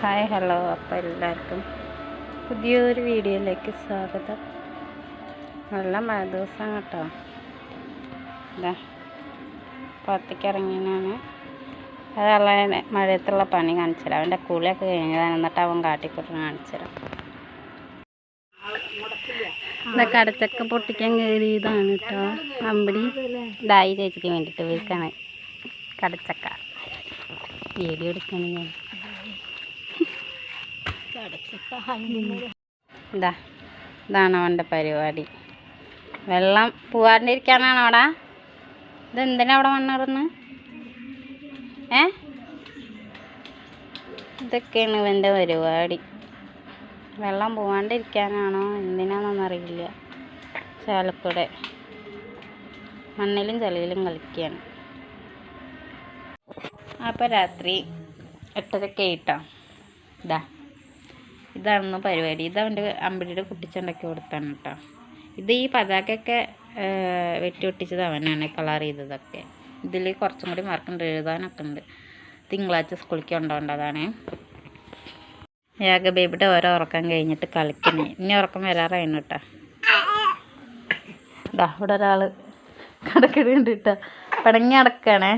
Hi hello. അപ്പോൾ എല്ലാവർക്കും പുതിയൊരു വീഡിയോയിലേക്ക് സ്വാഗതം. നല്ല മഴ ദിവസം കേട്ടോ. ഇതാ പുറത്തേക്ക് ഇറങ്ങിയാണ് അതുള്ള മഴയത്തുള്ള പണി കാണിച്ചുതരാം. അവന്റെ കുളിയൊക്കെ കഴിഞ്ഞതാണ്. എന്നിട്ട് അവൻ കാട്ടിക്കൂട്ടിന് കാണിച്ചുതരാം. ഇതാ കടച്ചക്ക പൊട്ടിക്കാൻ കയറിയതാണ് കേട്ടോ. അമ്പടി ഡായി ചേച്ചിക്ക് വേണ്ടിയിട്ട് വിൽക്കണേ കടച്ചക്ക. വീഡിയോ എടുക്കാണ് ഞാൻ. ഇതാ ഇതാണ് അവന്റെ പരിപാടി. വെള്ളം പൂവാണ്ടിരിക്കാനാണ് അവിടെ? ഇതെന്തിനാ അവിടെ മണ്ണിറന്ന് ഏ? ഇതൊക്കെയാണ് ഇവന്റെ പരിപാടി. വെള്ളം പോവാണ്ടിരിക്കാനാണോ? എന്തിനാണെന്നൊന്നും അറിയില്ല ചാലക്കൂടെ. മണ്ണിലും ചളിയിലും കളിക്കുകയാണ് അപ്പോൾ രാത്രി എട്ടരക്കായിട്ടോ ഇതാ. ഇതായിരുന്നു പരിപാടി. ഇത് അവന്റെ അമ്പിളിയുടെ കുട്ടിച്ചുണ്ടാക്കി കൊടുത്താണ് കേട്ടോ ഇത് ഈ പതാകയൊക്കെ വെട്ടി ഒട്ടിച്ചത് അവനാണ് കളർ ചെയ്തതൊക്കെ. ഇതിൽ കുറച്ചും കൂടി മാർക്കുണ്ട് എഴുതാനൊക്കെ ഉണ്ട്. തിങ്കളാഴ്ച സ്കൂളിലേക്ക് കൊണ്ടുപോകേണ്ടതാണ്. യാഗ ഓരോ ഉറക്കം കഴിഞ്ഞിട്ട് കളിക്കുന്നു. ഇനി ഉറക്കം വരാറായിരുന്നു കേട്ടോ ഇതാ ഇവിടെ ഒരാൾ കിടക്കുന്നുണ്ട് കേട്ടോ പടങ്ങി കിടക്കണേ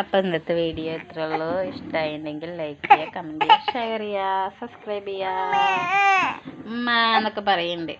അപ്പം ഇന്നത്തെ വീഡിയോ ഇത്ര ഉള്ളൂ. ഇഷ്ടമായിട്ടുണ്ടെങ്കിൽ ലൈക്ക് ചെയ്യുക കമന്റ് ചെയ്യുക ഷെയർ ചെയ്യുക സബ്സ്ക്രൈബ് ചെയ്യുക എന്നൊക്കെ പറയുന്നുണ്ട്